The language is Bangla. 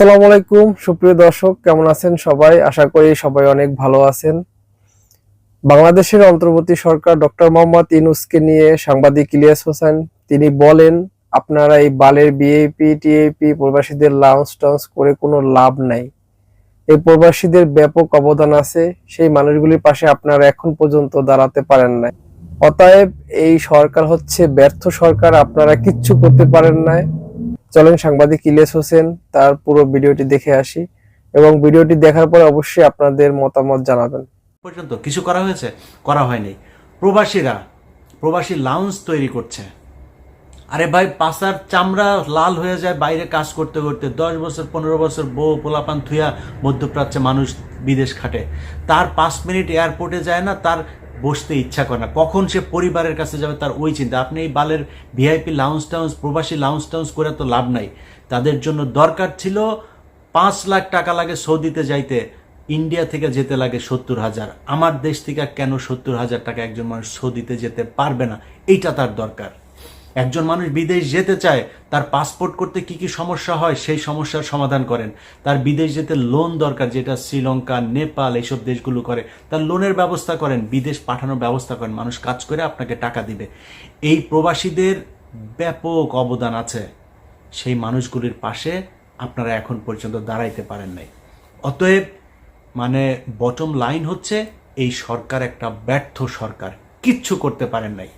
আসসালামু আলাইকুম, সুপ্রিয় দর্শক, কেমন আছেন সবাই? আশা করি সবাই অনেক ভালো আছেন। বাংলাদেশের অন্তর্বর্তী সরকার ডক্টর মোহাম্মদ ইনুসকে নিয়ে সাংবাদিক ইলিয়াস হোসেন, তিনি বলেন, আপনারা এই বালের বিএপি টিএপি প্রবাসীদের লাউন্স টাউন্স করে কোনো লাভ নাই। এই প্রবাসীদের ব্যাপক অবদান আছে, সেই মানুষগুলির পাশে আপনারা এখন পর্যন্ত দাঁড়াতে পারেন নাই। অতএব এই সরকার হচ্ছে ব্যর্থ সরকার, আপনারা কিচ্ছু করতে পারেন নাই। চলেন সাংবাদিক ইলিয়াস হোসেন তার পুরো ভিডিওটি দেখে আসি এবং ভিডিওটি দেখার পরে অবশ্যই আপনাদের মতামত জানাবেন। পর্যন্ত কিছু করা হয়েছে? করা হয়নি। প্রবাসীরা, প্রবাসী লাউঞ্জ তৈরি করছে। আরে ভাই, পাশার চামড়া লাল হয়ে যায়, বাইরে কাজ করতে করতে। দশ বছর, পনেরো বছর বউ পোলাপান থুয়া মধ্যপ্রাচ্যে মানুষ বিদেশ খাটে। তার পাঁচ মিনিট এয়ারপোর্টে যায় না, তার বসতে ইচ্ছা করে না। কখন সে পরিবারের কাছে যাবে তার ওই চিন্তা। আপনি এই বালের ভিআইপি লাউন্স টাউন্স প্রবাসী লাউন্স টাউন্স করে তো লাভ নাই। তাদের জন্য দরকার ছিল পাঁচ লাখ টাকা লাগে সৌদিতে যাইতে ইন্ডিয়া থেকে যেতে লাগে সত্তর হাজার। আমার দেশ থেকে কেন সত্তর হাজার টাকা একজন মানুষ সৌদিতে যেতে পারবে না? এইটা তার দরকার। একজন মানুষ বিদেশ যেতে চায়, তার পাসপোর্ট করতে কি কি সমস্যা হয়, সেই সমস্যার সমাধান করেন। তার বিদেশ যেতে লোন দরকার, যেটা শ্রীলঙ্কা, নেপাল এইসব দেশগুলো করে, তার লোনের ব্যবস্থা করেন, বিদেশ পাঠানোর ব্যবস্থা করেন। মানুষ কাজ করে আপনাকে টাকা দিবে। এই প্রবাসীদের ব্যাপক অবদান আছে। সেই মানুষগুলির পাশে আপনারা এখন পর্যন্ত দাঁড়াইতে পারেন নাই। অতএব মানে বটম লাইন হচ্ছে, এই সরকার একটা ব্যর্থ সরকার। কিচ্ছু করতে পারেন নাই।